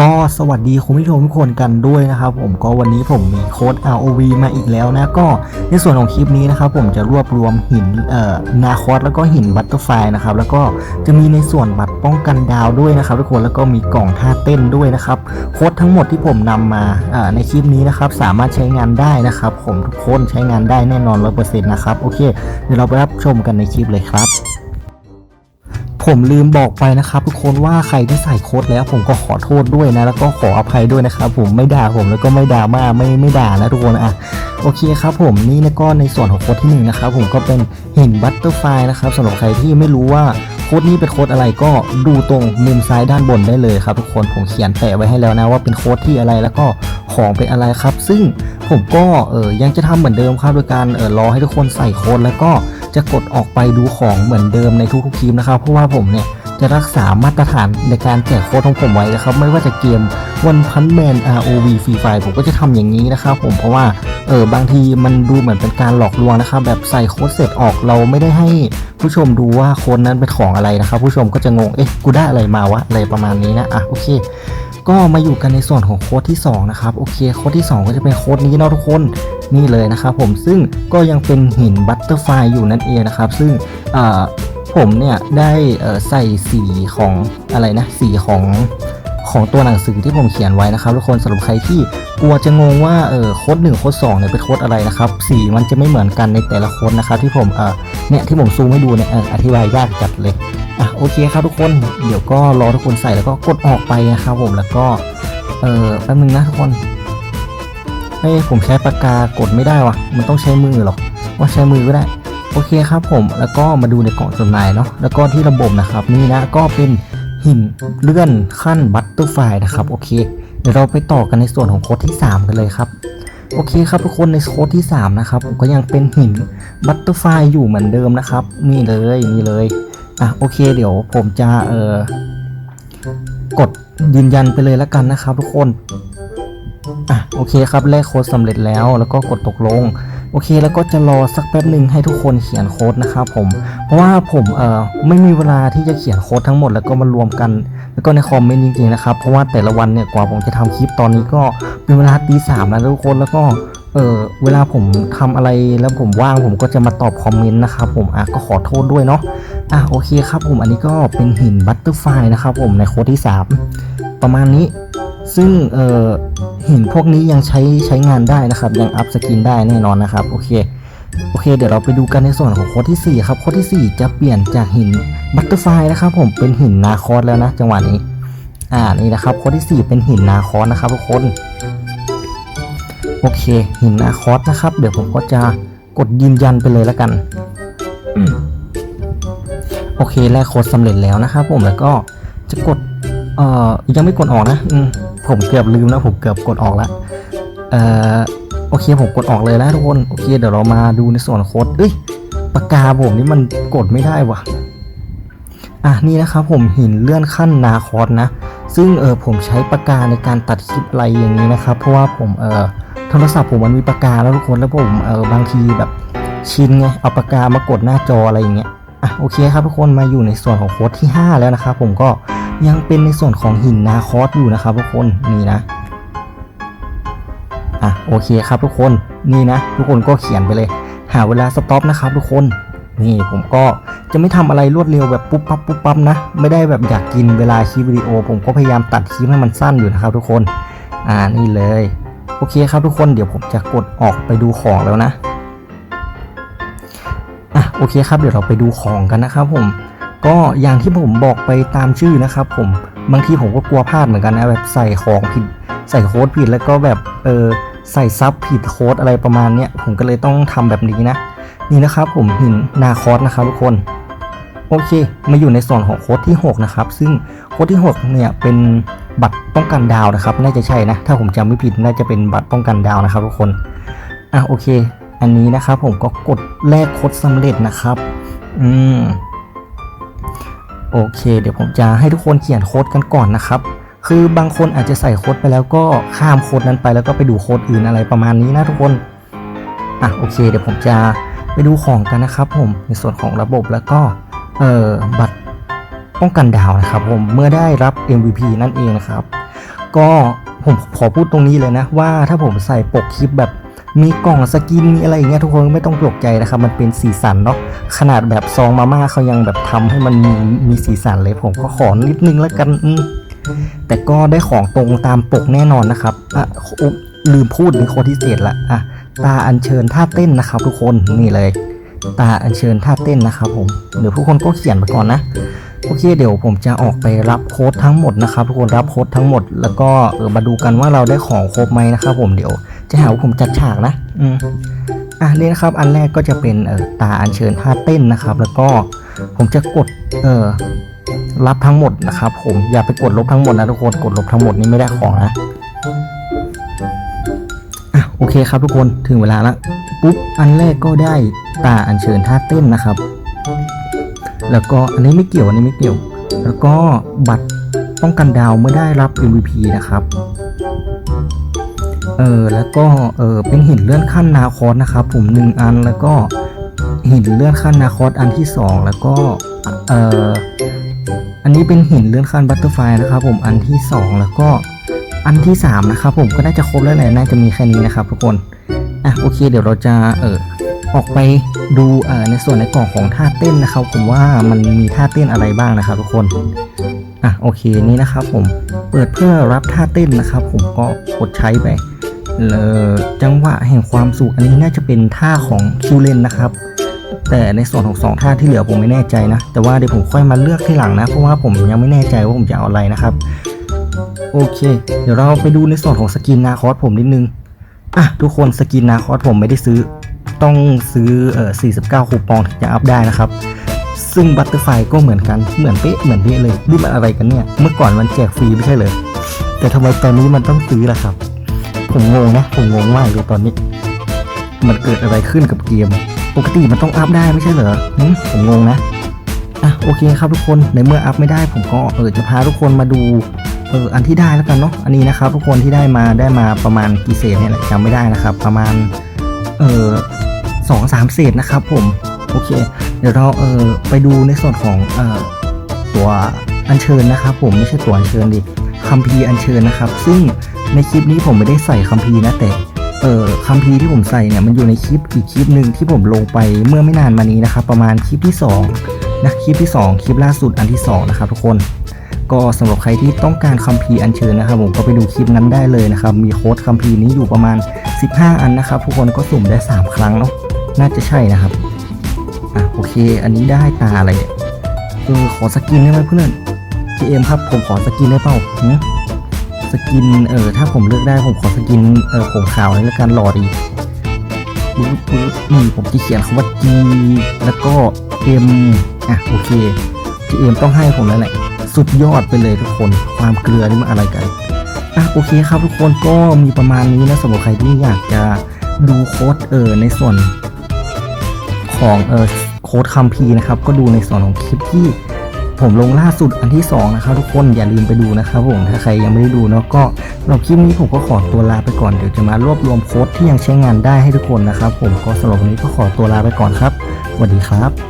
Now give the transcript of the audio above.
ก็สวัสดีคุณผู้ชมทุกคนกันด้วยนะครับผมก็วันนี้ผมมีโค้ด ROV มาอีกแล้วนะก็ในส่วนของคลิปนี้นะครับผมจะรวบรวมหินเอ่อนาคอสแล้วก็หินบัตเตอร์ไฟนะครับแล้วก็จะมีในส่วนบัตรป้องกันดาวด้วยนะครับทุกคนแล้วก็มีกล่องท่าเต้นด้วยนะครับโค้ดทั้งหมดที่ผมนำมาอ่าในคลิปนี้นะครับสามารถใช้งานได้นะครับผมทุกคนใช้งานได้แน่นอนร้อยเปอร์เซ็นต์นะครับโอเคเดี๋ยวเราไปรับชมกันในคลิปเลยครับ ผมลืมบอกไปนะครับทุกคนว่าใครที่ใส่โค้ดแล้วผมก็ขอโทษด้วยนะ แล้วก็ขออภัยด้วยนะครับผมไม่ด่าผมแล้วก็ไม่ด่ามาไม่ไม่ด่านะทุกคนอะโอเคครับผมนี่นะก็ในส่วนของโค้ดที่หนึ่งนะครับผมก็เป็นหินบัตเตอร์ไฟนะครับสำหรับใครที่ไม่รู้ว่าโค้ดนี้เป็นโค้ดอะไรก็ดูตรงมุมซ้ายด้านบนได้เลยครับทุกคนผมเขียนแปะไว้ให้แล้วนะว่าเป็นโค้ดที่อะไรแล้วก็ของเป็นอะไรครับ ซึ่งผมก็เออยังจะทำเหมือนเดิมครับโดยการเออรอให้ทุกคนใส่โค้ดแล้วก็ จะกดออกไปดูของเหมือนเดิมในทุกๆคลิปนะครับ เพราะว่าผมเนี่ยจะรักษามาตรฐานในการแจกโค้ดของผมไว้นะครับ ไม่ว่าจะเกมวันพันแมน ROV Free Fire ผมก็จะทำอย่างนี้นะครับผมเพราะว่าเออบางทีมันดูเหมือนเป็นการหลอกลวงนะครับแบบใส่โค้ดเสร็จออกเราไม่ได้ให้ผู้ชมดูว่าโค้ดนั้นเป็นของอะไรนะครับ ผู้ชมก็จะงงเอ๊ะกูได้อะไรมาวะอะไรประมาณนี้นะอะโอเค ก็มาอยู่กันในส่วนของโค้ดที่ 2 นะครับ โอเค โค้ดที่ 2 ก็จะเป็นโค้ดนี้เนาะทุกคนนี่เลยนะครับผมซึ่งก็ยังเป็นหินบัตเตอร์ไฟอยู่นั่นเองนะครับ ซึ่งผมเนี่ยได้ใส่สีของอะไรนะสีของ ของตัวหนังสือที่ผมเขียนไว้นะครับทุกคนสำหรับใครที่กลัวจะงงว่าเออโค้ดหนึ่งโค้ดสองเนี่ยเป็นโค้ดอะไรนะครับสีมันจะไม่เหมือนกันในแต่ละโค้ดนะครับที่ผมเออเนี่ยที่ผมซูมให้ดูเนี่ยเอออธิบายยากจัดเลยอะโอเคครับทุกคนเดี๋ยวก็รอทุกคนใส่แล้วก็กดออกไปนะครับผมแล้วก็เออแป๊บนึงนะทุกคนเฮ้ยผมใช้ปากกากดไม่ได้วะมันต้องใช้มือหรอว่าใช้มือก็ได้โอเคครับผมแล้วก็มาดูในกล่องจดหมายเนาะแล้วก็ที่ระบบนะครับนี่นะก็เป็น หินเลื่อนขั้นบัตเตอร์ไฟนะครับโอเค เดี๋ยวเราไปต่อกันในส่วนของโค้ดที่ 3 กันเลยครับ โอเคครับทุกคนในโค้ดที่ 3 นะครับผมก็ยังเป็นหินบัตเตอร์ไฟอยู่เหมือนเดิมนะครับ นี่เลยนี่เลยอะโอเค เดี๋ยวผมจะเอ่อกดยืนยันไปเลยแล้วกันนะครับทุกคนอะโอเคครับแลกโค้ดสำเร็จแล้วแล้วก็กดตกลง โอเคแล้วก็จะรอสักแป๊บหนึ่งให้ทุกคนเขียนโค้ดนะครับผม เพราะว่าผมเอ่อไม่มีเวลาที่จะเขียนโค้ดทั้งหมดแล้วก็มารวมกัน แล้วก็ในคอมเมนต์จริงๆนะครับ เพราะว่าแต่ละวันเนี่ยกว่าผมจะทำคลิปตอนนี้ก็เป็นเวลาตีสามแล้วทุกคนแล้วก็เออเวลาผมทำอะไรแล้วผมว่างผมก็จะมาตอบคอมเมนต์นะครับผมอะก็ขอโทษด้วยเนาะอะโอเคครับผมอันนี้ก็เป็นหินบัตเตอร์ไฟนะครับผมในโค้ดที่ 3 ประมาณนี้ ซึ่งเอ่อ เหินพวกนี้ยังใช้ใช้งานได้นะครับ ยังอัพสกินได้แน่นอนนะครับ โอเคโอเค เดี๋ยวเราไปดูกันในส่วนของโค้ดที่ 4 ครับ โค้ดที่ 4 จะเปลี่ยนจากหินบัตเตอร์ไฟนะครับผมเป็นหินนาคอสแล้วนะ จังหวะนี้ อ่านี่นะครับ โค้ดที่ 4 เป็นหินนาคอสนะครับทุกคนโอเค หินนาคอสนะครับ เดี๋ยวผมก็จะกดยืนยันไปเลยแล้วกันโอเคแลกโค้ดสำเร็จแล้วนะครับผมแล้วก็จะกดเอ่อยังไม่กดออกนะ อืม ผมเกือบลืมแล้วผมเกือบกดออกแล้วเอ่อโอเคผมกดออกเลยแล้วทุกคนโอเคเดี๋ยวเรามาดูในส่วนโค้ดเอ้ยปากกาผมนี่มันกดไม่ได้ว่ะอะนี่นะครับผมหินเลื่อนขั้นนาคอสนะ ซึ่งเออผมใช้ปากกาในการตัดคลิปอะไรอย่างนี้นะครับ เพราะว่าผมเออโทรศัพท์ผมมันมีปากกาแล้วทุกคนแล้วผมเออบางทีแบบชินไงเอาปากกามากดหน้าจออะไรอย่างเงี้ยอะโอเคครับทุกคนมาอยู่ในส่วนของโค้ดที่ 5 แล้วนะครับผมก็ ยังเป็นในส่วนของหินนาคอสอยู่นะครับทุกคนนี่นะอะโอเคครับทุกคนนี่นะ ทุกคนก็เขียนไปเลย หาเวลาสต็อปนะครับทุกคนนี่ผมก็จะไม่ทำอะไรรวดเร็วแบบปุ๊บปั๊บปุ๊บปั๊บนะ ไม่ได้แบบอยากกินเวลาคลิปวิดีโอ ผมก็พยายามตัดคลิปให้มันสั้นอยู่นะครับทุกคนอ่านี่เลยโอเคครับทุกคนเดี๋ยวผมจะกดออกไปดูของแล้วนะอะโอเคครับเดี๋ยวเราไปดูของกันนะครับผม ก็อย่างที่ผมบอกไปตามชื่อนะครับ ผมบางทีผมก็กลัวพลาดเหมือนกันนะแบบใส่ของผิด ใส่โค้ดผิดแล้วก็แบบเออใส่ซับผิดโค้ดอะไรประมาณเนี้ยผมก็เลยต้องทำแบบนี้นะ นี่นะครับผมหินนาคอสนะครับทุกคนโอเค มาอยู่ในส่วนของโค้ดที่ 6 นะครับ ซึ่งโค้ดที่ 6 เนี่ยเป็นบัตรป้องกันดาวนะครับ น่าจะใช่นะ ถ้าผมจำไม่ผิดน่าจะเป็นบัตรป้องกันดาวนะครับทุกคน อะโอเค อันนี้นะครับผมก็กดแลกโค้ดสำเร็จนะครับ อืม โอเค เดี๋ยวผมจะให้ทุกคนเขียนโค้ดกันก่อนนะครับ คือบางคนอาจจะใส่โค้ดไปแล้วก็ข้ามโค้ดนั้นไปแล้วก็ไปดูโค้ดอื่นอะไรประมาณนี้นะทุกคน อะโอเค เดี๋ยวผมจะไปดูของกันนะครับ ผมในส่วนของระบบแล้วก็เอ่อบัตรป้องกันดาวนะครับ ผมเมื่อได้รับ MVP นั่นเองนะครับ ก็ผมขอพูดตรงนี้เลยนะว่าถ้าผมใส่ปกคลิปแบบ มีกล่องสกินมีอะไรอย่างเงี้ยทุกคนไม่ต้องตกใจนะครับ มันเป็นสีสันเนาะขนาดแบบซองมาม่าเขายังแบบทำให้มันมีมีสีสันเลยผมก็ขอนิดนึงแล้วกันอืแต่ก็ได้ของตรงตามปกแน่นอนนะครับอะลืมพูดในโคดที่เจ็ดละอะตาอัญเชิญท่าเต้นนะครับ ทุกคนนี่เลย ตาอัญเชิญท่าเต้นนะครับผมเดี๋ยวทุกคนก็เขียนไปก่อนนะโอเคเดี๋ยวผมจะออกไปรับโค้ดทั้งหมดนะครับ ทุกคนรับโค้ดทั้งหมด แล้วก็เออมาดูกันว่าเราได้ของครบไหมนะครับผมเดี๋ยว จะหาว่าผมจัดฉากนะ อืมอะนี่นะครับ อันแรกก็จะเป็นเออตาอัญเชิญท่าเต้นนะครับ แล้วก็ผมจะกดเออรับทั้งหมดนะครับ ผมอย่าไปกดลบทั้งหมดนะทุกคนกดลบทั้งหมดนี่ไม่ได้ของนะอะโอเคครับทุกคนถึงเวลาล้วปุ๊บอันแรกก็ได้ตาอัญเชิญท่าเต้นนะครับ แล้วก็อันนี้ไม่เกี่ยวอันนี้ไม่เกี่ยว แล้วก็บัตรป้องกันดาวเมื่อได้รับ MVP นะครับ เออแล้วก็เออเป็นหินเลื่อนขั้นนาคอสนะครับผมหนึ่งอันแล้วก็หินเลื่อนขั้นนาคอสอันที่สองแล้วก็เอออันนี้เป็นหินเลื่อนขั้นบัตเตอร์ไฟนะครับผมอันที่สองแล้วก็อันที่สามนะครับผมก็น่าจะครบแล้วแหละน่าจะมีแค่นี้นะครับทุกคนอะโอเค เดี๋ยวเราจะเออออกไปดูเอ่อในส่วนในกล่องของท่าเต้นนะครับ ผมว่ามันมีท่าเต้นอะไรบ้างนะครับทุกคนอะโอเคนี่นะครับผมเปิดเพื่อรับท่าเต้นนะครับ ผมก็กดใช้ไป จังหวะแห่งความสุขอันนี้น่าจะเป็นท่าของคิวเลนนะครับ แต่ในส่วนของสองท่าที่เหลือผมไม่แน่ใจนะ แต่ว่าเดี๋ยวผมค่อยมาเลือกที่หลังนะ เพราะว่าผมยังไม่แน่ใจว่าผมจะเอาอะไรนะครับ โอเค เดี๋ยวเราไปดูในส่วนของสกินนาคอสผมนิดนึง อะทุกคนสกินนาคอสผมไม่ได้ซื้อ ต้องซื้อเอ่อ49 คูปองถึงจะอัพได้นะครับซึ่งบัตเตอร์ไฟก็เหมือนกัน เหมือนเป๊ะ เหมือนเป๊ะเลย นี่มันอะไรกันเนี่ย เมื่อก่อนมันแจกฟรีไม่ใช่เลย แต่ทำไมตอนนี้มันต้องซื้อล่ะครับ ผมงงนะ ผมงงมากเลยตอนนี้ มันเกิดอะไรขึ้นกับเกม ปกติมันต้องอัพได้ไม่ใช่เหรอหผมงงนะ อะโอเคครับทุกคนในเมื่ออัพไม่ได้ ผมก็เออจะพาทุกคนมาดูเอออันที่ได้แล้วกันเนาะอันนี้นะครับ ทุกคนที่ได้มาได้มาประมาณกี่เศษเนี่ยแหละจำไม่ได้นะครับ ประมาณเออสองสามเศษนะครับผมโอเค เดี๋ยวเราเออไปดูในส่วนของเออตัวอัญเชิญนะครับ ผมไม่ใช่ตัวอัญเชิญดิคัมภีร์อัญเชิญนะครับ ซึ่ง ในคลิปนี้ผมไม่ได้ใส่คัมภีร์นะแต่เออคัมภีร์ที่ผมใส่เนี่ยมันอยู่ในคลิปอีกคลิปหนึ่งที่ผมลงไปเมื่อไม่นานมานี้นะครับ ประมาณคลิปที่สองนะคลิปที่สองคลิปล่าสุดอันที่สองนะครับทุกคน ก็สำหรับใครที่ต้องการคัมภีร์อัญเชิญนะครับ ผมก็ไปดูคลิปนั้นได้เลยนะครับ มีโค้ดคัมภีร์นี้อยู่ประมาณ 15 อันนะครับทุกคนก็สุ่มได้ 3 ครั้งเนาะน่าจะใช่นะครับอะโอเค อันนี้ได้ตาอะไรเนี่ยเออขอสกินได้ไหมเพื่อนพีเอ็มครับผมขอสกินได้เปล่าหึ สกินเออถ้าผมเลือกได้ผมขอสกินเออผมขาวเลยละกันหล่อดีปึ๊บปึ๊บนี่ผมจะเขียนคำว่า G แล้วก็ M อะโอเค GM ต้องให้ผมแล้วแหละสุดยอดไปเลยทุกคนความเกลือนี่มันอะไรกันอะโอเคครับทุกคนก็มีประมาณนี้นะสำหรับใครที่อยากจะดูโค้ดเออในส่วนของเออโค้ดคัมภีนะครับ ก็ดูในส่วนของคลิปที่ ผมลงล่าสุดอันที่ 2 นะครับทุกคนอย่าลืมไปดูนะครับผมถ้าใครยังไม่ได้ดูเนาะก็สำหรับคลิปนี้ผมก็ขอตัวลาไปก่อนเดี๋ยวจะมารวบรวมโค้ดที่ยังใช้งานได้ให้ทุกคนนะครับผมก็สำหรับวันนี้ก็ขอตัวลาไปก่อนครับสวัสดีครับ